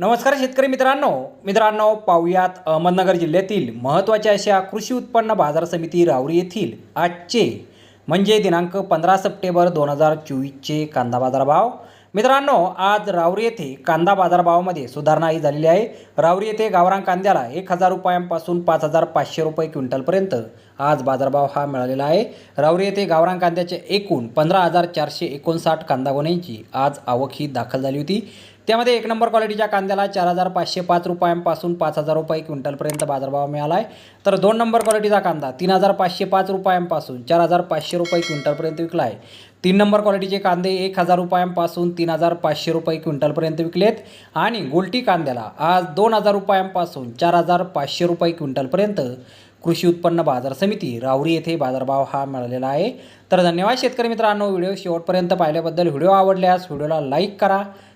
नमस्कार शेतकरी मित्रांनो. मित्रांनो पाहुयात अहमदनगर जिल्ह्यातील महत्त्वाच्या अशा कृषी उत्पन्न बाजार समिती रावरी येथील आजचे म्हणजे दिनांक पंधरा सप्टेंबर दोन हजार चोवीसचे कांदा बाजारभाव. मित्रांनो आज रावरी येथे कांदा बाजारभावामध्ये सुधारणा ही झालेली आहे. रावरी येथे गावरान कांद्याला एक हजार रुपयांपासून पाच हजार पाचशे रुपये क्विंटलपर्यंत आज बाजारभाव हा मिळालेला आहे. रावरी येथे गावरान कांद्याचे एकूण पंधरा हजार चारशे एकोणसाठ कांदा गोण्यांची आज आवक ही दाखल झाली होती. त्यामध्ये एक नंबर क्वालिटीच्या कांद्याला चार हजार पाचशे पाच रुपयांपासून पाच हजार रुपये क्विंटलपर्यंत बाजारभाव मिळाला आहे तर दोन नंबर क्वालिटीचा कांदा तीन हजार पाचशे पाच रुपयांपासून चार हजार पाचशे रुपये क्विंटलपर्यंत विकला आहे तीन नंबर क्वालिटीचे कांदे एक हजार रुपयांपासून तीन हजार पाचशे रुपये क्विंटलपर्यंत विकलेत. आणि गोल्टी कांद्याला आज दोन हजार रुपयांपासून चार हजार पाचशे रुपये क्विंटलपर्यंत कृषी उत्पन्न बाजार समिती रावरी येथे बाजारभाव हा मिळालेला आहे. तर धन्यवाद शेतकरी मित्रांनो व्हिडिओ शेवटपर्यंत पाहिल्याबद्दल व्हिडिओ आवडल्यास व्हिडिओला लाईक करा.